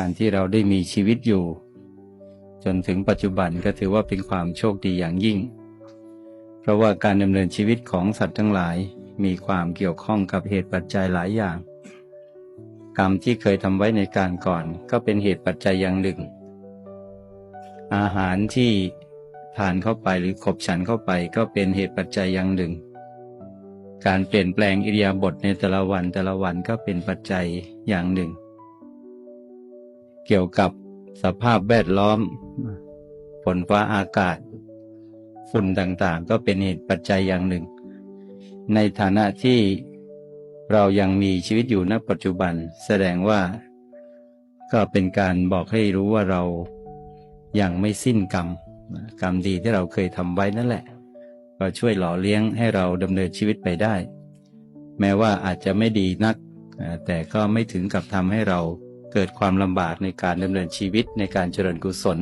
การที่เราได้มีชีวิตอยู่ จนถึงปัจจุบันก็ถือว่าเป็นความโชคดีอย่างยิ่ง เพราะว่าการดำเนินชีวิตของสัตว์ทั้งหลายมีความเกี่ยวข้องกับเหตุปัจจัยหลายอย่าง กรรมที่เคยทำไว้ในการก่อนก็เป็นเหตุปัจจัยอย่างหนึ่ง อาหารที่ทานเข้าไปหรือขบฉันเข้าไปก็เป็นเหตุปัจจัยอย่างหนึ่ง การเปลี่ยนแปลงอิริยาบถในแต่ละวันแต่ละวันก็เป็นปัจจัยอย่างหนึ่ง เกี่ยวกับสภาพแวดล้อมฝนฟ้าอากาศ ฝุ่นต่างๆ ก็เป็นเหตุปัจจัยอย่างหนึ่ง ในฐานะที่เรายังมีชีวิตอยู่ณปัจจุบัน แสดงว่า ก็เป็นการบอกให้รู้ว่าเรายังไม่สิ้นกรรม กรรมดีที่เราเคยทำไว้นั่นแหละ ก็ช่วยหล่อเลี้ยงให้เราดำเนินชีวิตไปได้ แม้ว่าอาจจะไม่ดีนัก แต่ก็ไม่ถึงกับทำให้เรา เกิดความลำบากในการดำเนินชีวิตในการเจริญกุศล